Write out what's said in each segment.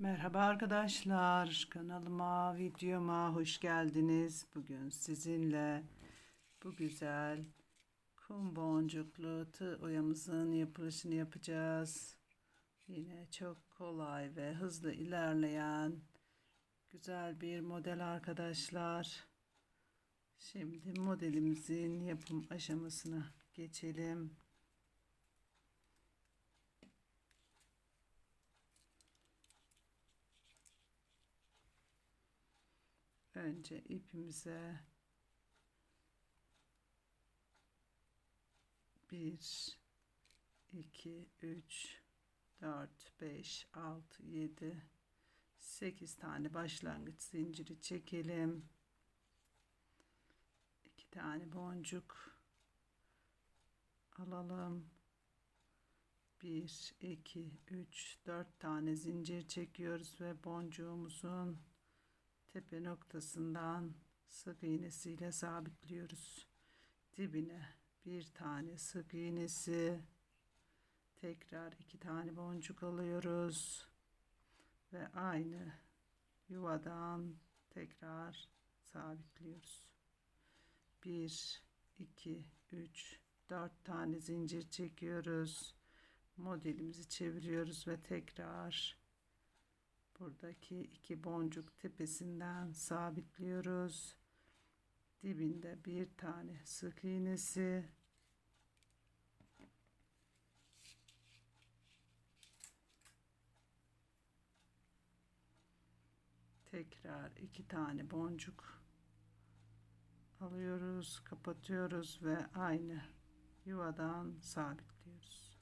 Merhaba arkadaşlar, kanalıma, videoma hoş geldiniz. Bugün sizinle bu güzel kum boncuklu tığ oyamızın yapılışını yapacağız. Yine çok kolay ve hızlı ilerleyen güzel bir model arkadaşlar. Şimdi modelimizin yapım aşamasına geçelim. Önce ipimize bir iki üç dört beş altı yedi sekiz tane başlangıç zinciri çekelim. İki tane boncuk alalım. Bir iki üç dört tane zincir çekiyoruz ve boncuğumuzun tepe noktasından sık iğnesiyle sabitliyoruz. Dibine bir tane sık iğnesi tekrar iki tane boncuk alıyoruz ve aynı yuvadan tekrar sabitliyoruz. 1 2 3 4 tane zincir çekiyoruz. Modelimizi çeviriyoruz ve tekrar buradaki iki boncuk tepesinden sabitliyoruz. Dibinde bir tane sık iğnesi tekrar iki tane boncuk alıyoruz kapatıyoruz ve aynı yuvadan sabitliyoruz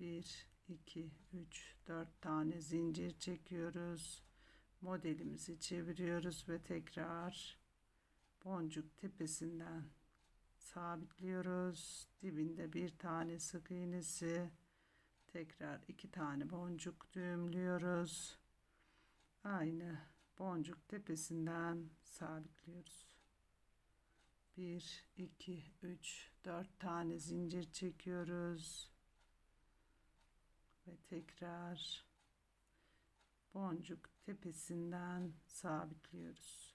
1 2 3 4 tane zincir çekiyoruz. Modelimizi çeviriyoruz ve tekrar boncuk tepesinden sabitliyoruz. Dibinde bir tane sık iğnesi tekrar iki tane boncuk düğümlüyoruz. Aynı boncuk tepesinden sabitliyoruz. 1 2 3 4 tane zincir çekiyoruz ve tekrar boncuk tepesinden sabitliyoruz.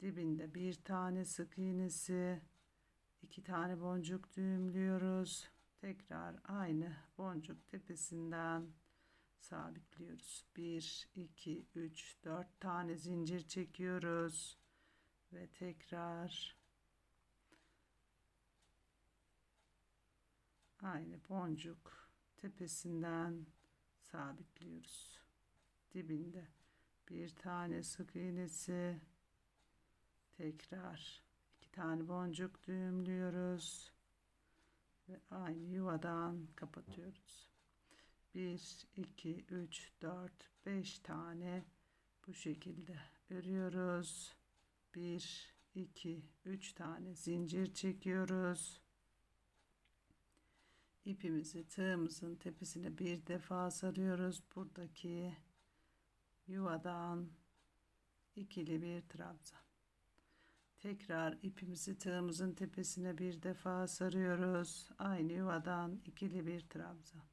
Dibinde bir tane sık iğnesi, iki tane boncuk düğümlüyoruz. Tekrar aynı boncuk tepesinden sabitliyoruz. 1 2 3 4 tane zincir çekiyoruz ve tekrar aynı boncuk tepesinden sabitliyoruz. Dibinde bir tane sık iğnesi tekrar iki tane boncuk düğümlüyoruz ve aynı yuvadan kapatıyoruz. 1 2 3 4 5 tane bu şekilde örüyoruz. 1 2 3 tane zincir çekiyoruz ipimizi tığımızın tepesine bir defa sarıyoruz. Buradaki yuvadan ikili bir trabzan. Tekrar ipimizi tığımızın tepesine bir defa sarıyoruz. Aynı yuvadan ikili bir trabzan.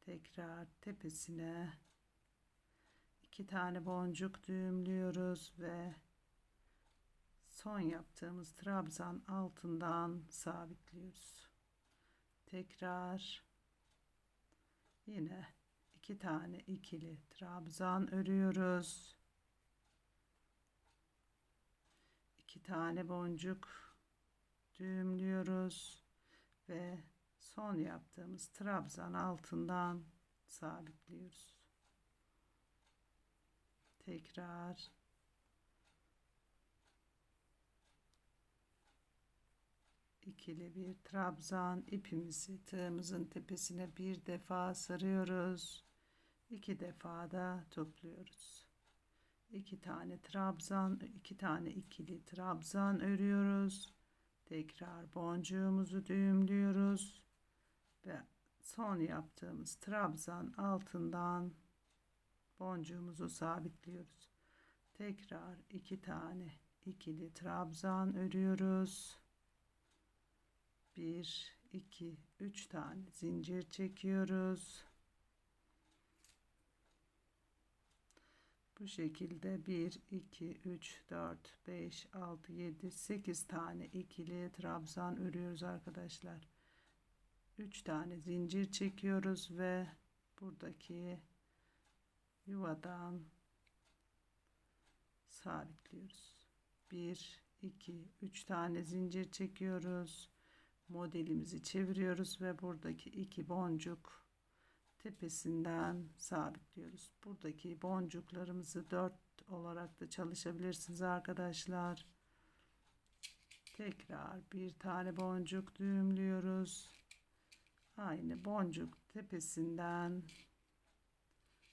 Tekrar tepesine iki tane boncuk düğümlüyoruz ve son yaptığımız trabzan altından sabitliyoruz tekrar. Yine iki tane ikili trabzan örüyoruz. İki tane boncuk düğümlüyoruz ve son yaptığımız trabzan altından sabitliyoruz. Tekrar ikili bir trabzan ipimizi tığımızın tepesine bir defa sarıyoruz. iki defa da topluyoruz. iki tane trabzan, iki tane ikili trabzan örüyoruz. Tekrar boncuğumuzu düğümlüyoruz ve son yaptığımız trabzan altından boncuğumuzu sabitliyoruz. Tekrar iki tane ikili trabzan örüyoruz. 1 2 3 tane zincir çekiyoruz Bu şekilde 1, 2, 3, 4, 5, 6, 7, 8 tane ikili trabzan örüyoruz arkadaşlar. 3 tane zincir çekiyoruz ve buradaki yuvadan sabitliyoruz. 1, 2, 3 tane zincir çekiyoruz. Modelimizi çeviriyoruz ve buradaki iki boncuk tepesinden sabitliyoruz. Buradaki boncuklarımızı 4 olarak da çalışabilirsiniz arkadaşlar. Tekrar bir tane boncuk düğümlüyoruz. Aynı boncuk tepesinden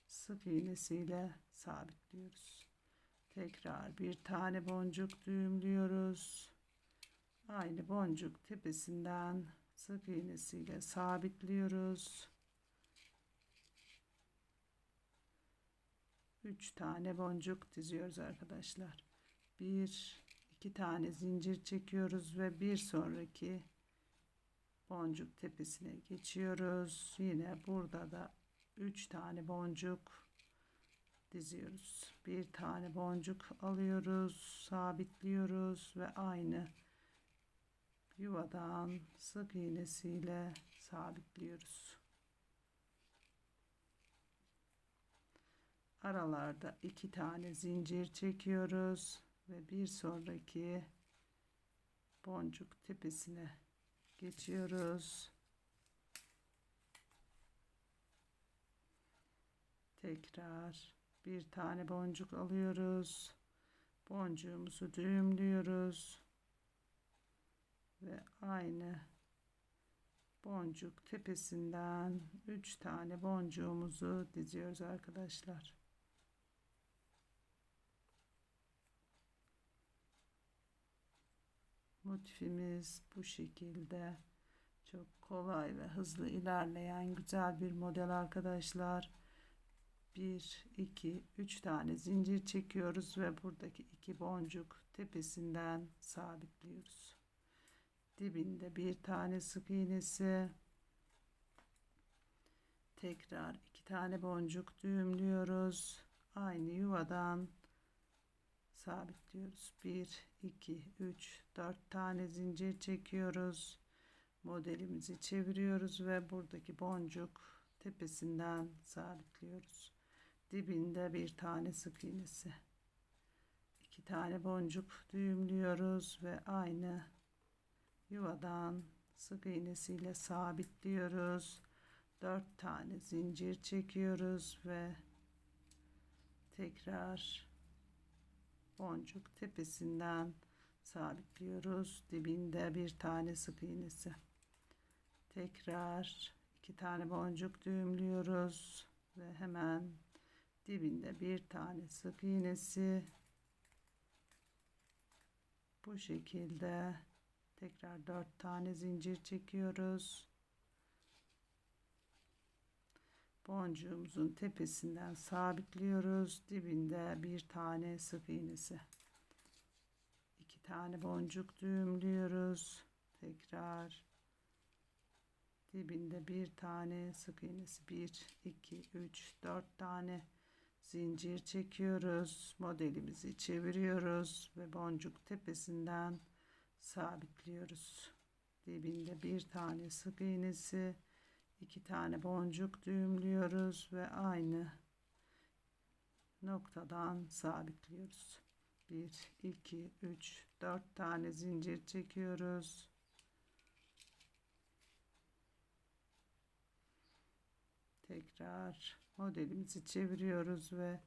sık iğnesiyle sabitliyoruz. Tekrar bir tane boncuk düğümlüyoruz. Aynı boncuk tepesinden sık iğnesiyle sabitliyoruz. 3 tane boncuk diziyoruz arkadaşlar. 1 2 tane zincir çekiyoruz ve bir sonraki boncuk tepesine geçiyoruz. Yine burada da 3 tane boncuk diziyoruz. Bir tane boncuk alıyoruz, sabitliyoruz ve aynı yuvadan sık iğnesiyle sabitliyoruz. Aralarda iki tane zincir çekiyoruz ve bir sonraki boncuk tepesine geçiyoruz. Tekrar bir tane boncuk alıyoruz. Boncuğumuzu düğümlüyoruz. Ve aynı boncuk tepesinden 3 tane boncuğumuzu diziyoruz arkadaşlar. Motifimiz bu şekilde çok kolay ve hızlı ilerleyen güzel bir model arkadaşlar. 1 2 3 tane zincir çekiyoruz ve buradaki iki boncuk tepesinden sabitliyoruz. Dibinde bir tane sık iğnesi tekrar iki tane boncuk düğümlüyoruz. Aynı yuvadan sabitliyoruz. 1 2 3 4 tane zincir çekiyoruz. Modelimizi çeviriyoruz ve buradaki boncuk tepesinden sabitliyoruz. Dibinde bir tane sık iğnesi. iki tane boncuk düğümlüyoruz ve aynı yuvadan sık iğnesiyle sabitliyoruz. 4 tane zincir çekiyoruz ve tekrar boncuk tepesinden sabitliyoruz. Dibinde bir tane sık iğnesi. Tekrar iki tane boncuk düğümlüyoruz ve hemen dibinde bir tane sık iğnesi bu şekilde tekrar dört tane zincir çekiyoruz. Boncuğumuzun tepesinden sabitliyoruz. Dibinde bir tane sık iğnesi. İki tane boncuk düğümlüyoruz. Tekrar dibinde bir tane sık iğnesi. 1 2 3 4 tane zincir çekiyoruz. Modelimizi çeviriyoruz ve boncuk tepesinden sabitliyoruz. Dibinde bir tane sık iğnesi iki tane boncuk düğümlüyoruz ve aynı noktadan sabitliyoruz. 1 2 3 4 tane zincir çekiyoruz. Tekrar modelimizi çeviriyoruz ve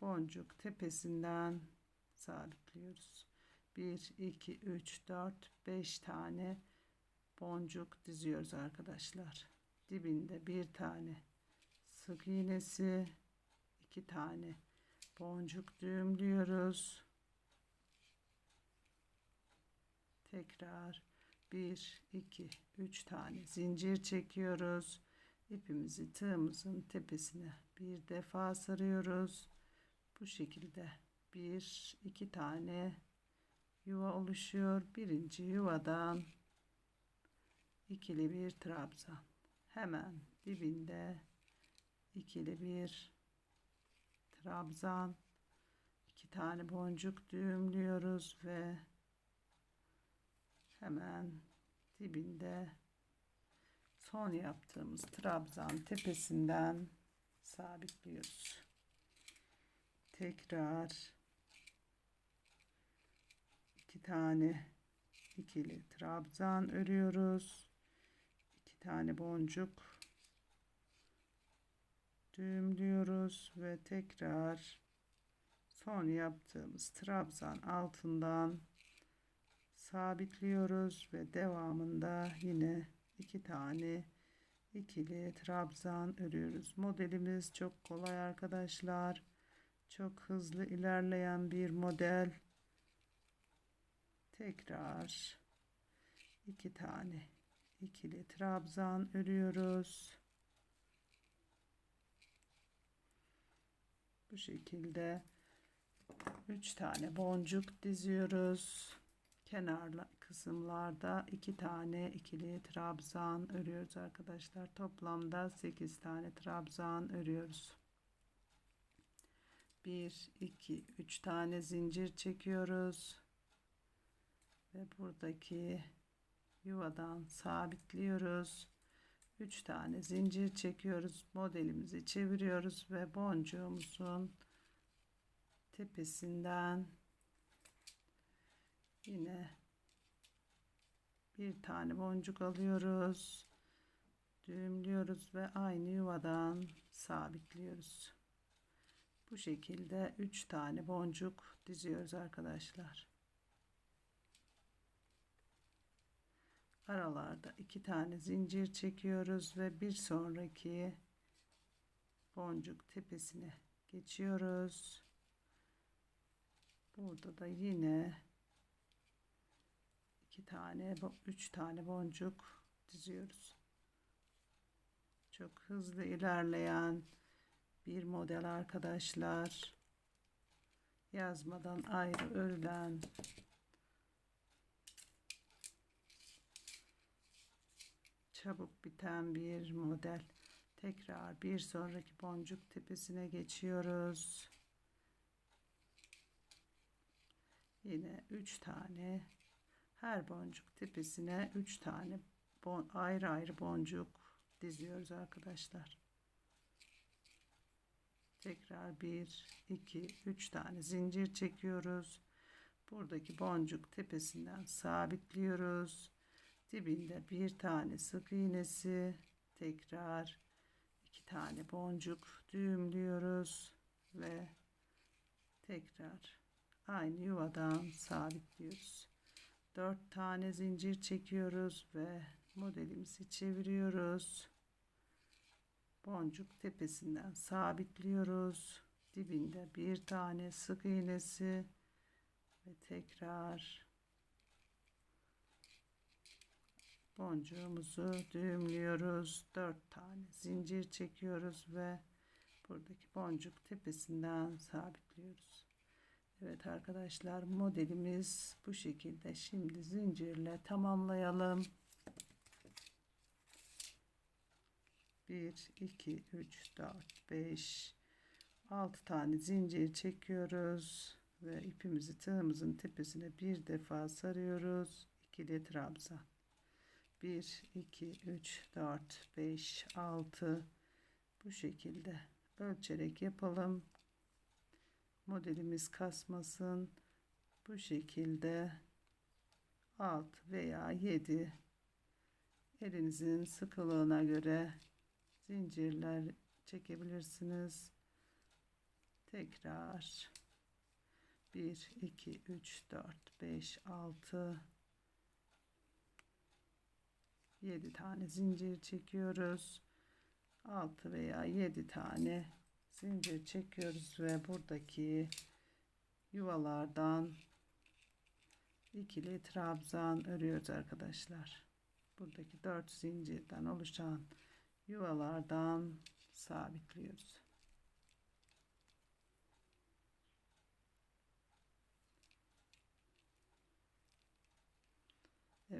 boncuk tepesinden sabitliyoruz 1 2 3 4 5 tane boncuk diziyoruz arkadaşlar. Dibinde bir tane sık iğnesi iki tane boncuk düğümlüyoruz. Tekrar 1 2 3 tane zincir çekiyoruz. İpimizi tığımızın tepesine bir defa sarıyoruz. Bu şekilde bir iki tane yuva oluşuyor. Birinci yuvadan ikili bir trabzan hemen dibinde ikili bir trabzan. İki tane boncuk düğümlüyoruz ve hemen dibinde son yaptığımız trabzan tepesinden sabitliyoruz. Tekrar iki tane ikili trabzan örüyoruz. iki tane boncuk düğümlüyoruz ve tekrar son yaptığımız trabzan altından sabitliyoruz ve devamında yine iki tane ikili trabzan örüyoruz. Modelimiz çok kolay arkadaşlar. Çok hızlı ilerleyen bir model. Tekrar iki tane ikili trabzan örüyoruz. Bu şekilde 3 tane boncuk diziyoruz. Kenarlı kısımlarda 2 tane ikili trabzan örüyoruz arkadaşlar. Toplamda 8 tane trabzan örüyoruz. 1 2 3 tane zincir çekiyoruz. Ve buradaki yuvadan sabitliyoruz. 3 tane zincir çekiyoruz. Modelimizi çeviriyoruz ve boncuğumuzun tepesinden yine bir tane boncuk alıyoruz. Düğümlüyoruz ve aynı yuvadan sabitliyoruz. Bu şekilde 3 tane boncuk diziyoruz arkadaşlar. Aralarda iki tane zincir çekiyoruz ve bir sonraki boncuk tepesine geçiyoruz. Burada da yine iki tane, üç tane boncuk diziyoruz. Çok hızlı ilerleyen bir model arkadaşlar. Yazmadan ayrı örülen çabuk biten bir model. Tekrar bir sonraki boncuk tepesine geçiyoruz. Yine 3 tane her boncuk tepesine 3 tane bon, ayrı ayrı boncuk diziyoruz arkadaşlar. Tekrar 1 2 3 tane zincir çekiyoruz. Buradaki boncuk tepesinden sabitliyoruz dibinde bir tane sık iğnesi tekrar iki tane boncuk düğümlüyoruz ve tekrar aynı yuvadan sabitliyoruz. Dört tane zincir çekiyoruz ve modelimizi çeviriyoruz. Boncuk tepesinden sabitliyoruz. Dibinde bir tane sık iğnesi ve tekrar boncuğumuzu düğümlüyoruz. 4 tane zincir çekiyoruz ve buradaki boncuk tepesinden sabitliyoruz. Evet arkadaşlar modelimiz bu şekilde. Şimdi zincirle tamamlayalım. 1 2 3 4 5 6 tane zincir çekiyoruz ve ipimizi tığımızın tepesine bir defa sarıyoruz. İkili trabzan 1 2 3 4 5 6 bu şekilde ölçerek yapalım. Modelimiz kasmasın. Bu şekilde 6 veya 7 elinizin sıkılığına göre zincirler çekebilirsiniz. Tekrar. 1 2 3 4 5 6 7 tane zincir çekiyoruz. 6 veya 7 tane zincir çekiyoruz ve buradaki yuvalardan ikili trabzan örüyoruz arkadaşlar. Buradaki 4 zincirden oluşan yuvalardan sabitliyoruz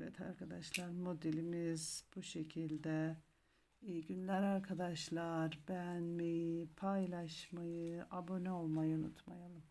Evet arkadaşlar modelimiz bu şekilde. İyi günler arkadaşlar. Beğenmeyi, paylaşmayı, abone olmayı unutmayalım.